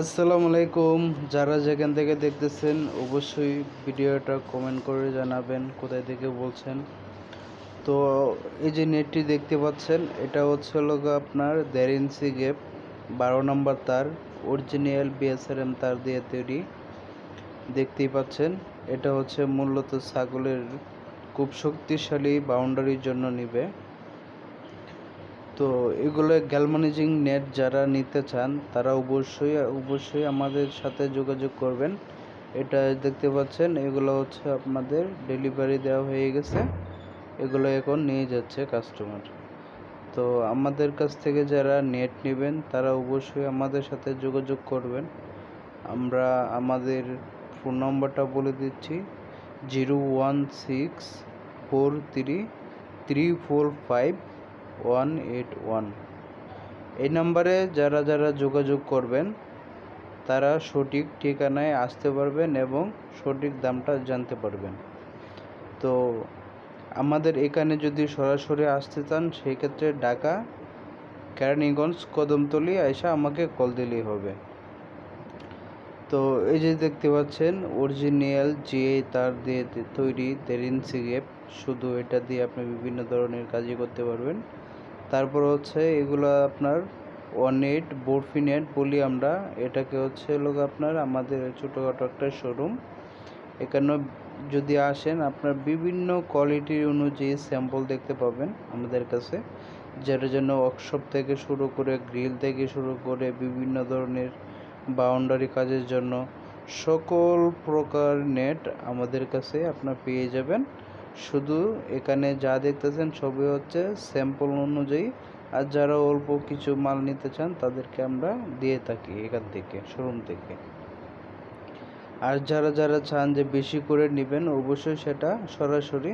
আসসালামু আলাইকুম। যারা যেখান থেকে দেখতেছেন, অবশ্যই ভিডিওটা কমেন্ট করে জানাবেন, কোথায় থেকে বলছেন। তো, এই যে নেটটি দেখতে পাচ্ছেন, এটা হচ্ছে গিয়ে আপনার দেড় ইঞ্চি গেপ বারো নম্বর তার অরিজিনাল বিএসআরএম তার দিয়ে তৈরি। দেখতেই পাচ্ছেন, এটা হচ্ছে মূলত ছাগলের খুব শক্তিশালী বাউন্ডারির জন্য নিবে। তো এগুলো গ্যালমানিজিং নেট যারা নিতে চান, তারা অবশ্যই অবশ্যই আমাদের সাথে যোগাযোগ করবেন। এটা দেখতে পাচ্ছেন, এগুলো হচ্ছে আপনাদের ডেলিভারি দেওয়া হয়ে গেছে। এগুলো এখন নিয়ে যাচ্ছে কাস্টমার তো আমাদের কাছ থেকে যারা নেট নেবেন, তারা অবশ্যই আমাদের সাথে যোগাযোগ করবেন। আমরা আমাদের ফোন নম্বরটা বলে দিচ্ছি zero one six four three three four five one eight one এই নাম্বারে যারা যারা যোগাযোগ করবেন, তারা সঠিক ঠিকানায় আসতে পারবেন এবং সঠিক দামটা জানতে পারবেন। তো আমাদের এখানে যদি সরাসরি আসতে চান সেই ক্ষেত্রে ঢাকা, কেরানীগঞ্জ, কদমতলি এসে আমাকে কল দিলেই হবে। তো এই যে দেখতে পাচ্ছেন, অরিজিনাল যে তার দিয়ে তৈরি তেরিন সিগেপ শুধু এটা দিয়ে আপনি বিভিন্ন ধরনের কাজই করতে পারবেন। তারপর হচ্ছে এগুলো আপনার এইট বোরফিনেট বলি আমরা। এটাকে হচ্ছে লোক আপনার আমাদের ছোটোখাটো একটা শোরুম এখানে যদি আসেন, আপনার বিভিন্ন কোয়ালিটির অনুযায়ী স্যাম্পল দেখতে পাবেন আমাদের কাছে। যেটার জন্য ওয়ার্কশপ থেকে শুরু করে গ্রিল থেকে শুরু করে, বিভিন্ন ধরনের বাউন্ডারি কাজের জন্য সকল প্রকার নেট আমাদের কাছে আপনার পেয়ে যাবেন। শুধু এখানে যা দেখতেছেন সবই হচ্ছে স্যাম্পল অনুযায়ী। আর যারা অল্প কিছু মাল নিতে চান, তাদেরকে আমরা দিয়ে থাকি এখান থেকে শোরুম থেকে। আর যারা যারা চান যে বেশি করে নেবেন, অবশ্যই সেটা সরাসরি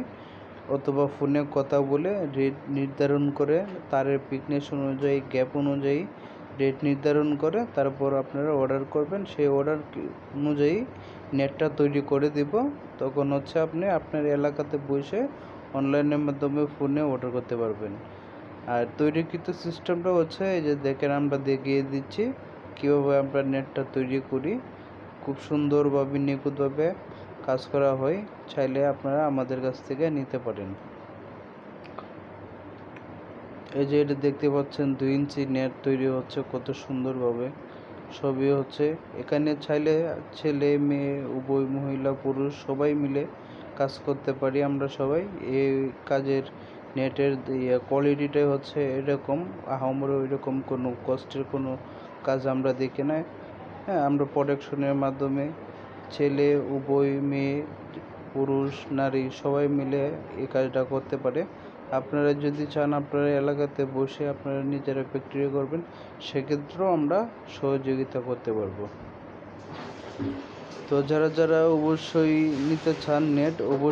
অথবা ফোনে কথা বলে রেট নির্ধারণ করে তারের পিকনেস অনুযায়ী গ্যাপ অনুযায়ী রেট নির্ধারণ করে তারপর আপনারা অর্ডার করবেন। সেই অর্ডার অনুযায়ী নেটটা তৈরি করে দিব। তখন হচ্ছে আপনি আপনার এলাকাতে বসে অনলাইনের মাধ্যমে ফোনে অর্ডার করতে পারবেন। আর তৈরিকৃত সিস্টেমটা হচ্ছে এই যে দেখেন আমরা দেখিয়ে দিচ্ছি, কীভাবে আমরা নেটটা তৈরি করি। খুব সুন্দরভাবে নিখুঁতভাবে কাজ করা হয়। চাইলে আপনারা আমাদের কাছ থেকে নিতে পারেন। এই যে এটা দেখতে পাচ্ছেন, দুই ইঞ্চি নেট তৈরি হচ্ছে কত সুন্দরভাবে। সবই হচ্ছে এখানে চাইলে ছেলে, মেয়ে, উভয় মহিলা, পুরুষ সবাই মিলে কাজ করতে পারি আমরা সবাই। এই কাজের নেটের কোয়ালিটিটাই হচ্ছে এরকম। আহামরি এরকম কোনো কষ্টের কোনো কাজ আমরা দেখি না হ্যাঁ আমরা প্রোডাকশনের মাধ্যমে ছেলে, উভয় মেয়ে, পুরুষ, নারী সবাই মিলে এই কাজটা করতে পারে। আপনারা যদি চান আপনারা এলাকাতে বসে আপনারা নিজেরা ফ্যাক্টরি করবেন, সেক্ষেত্রেও আমরা সহযোগিতা করতে পারব। তো যারা যারা অবশ্যই নিতে চান নেট অবশ্যই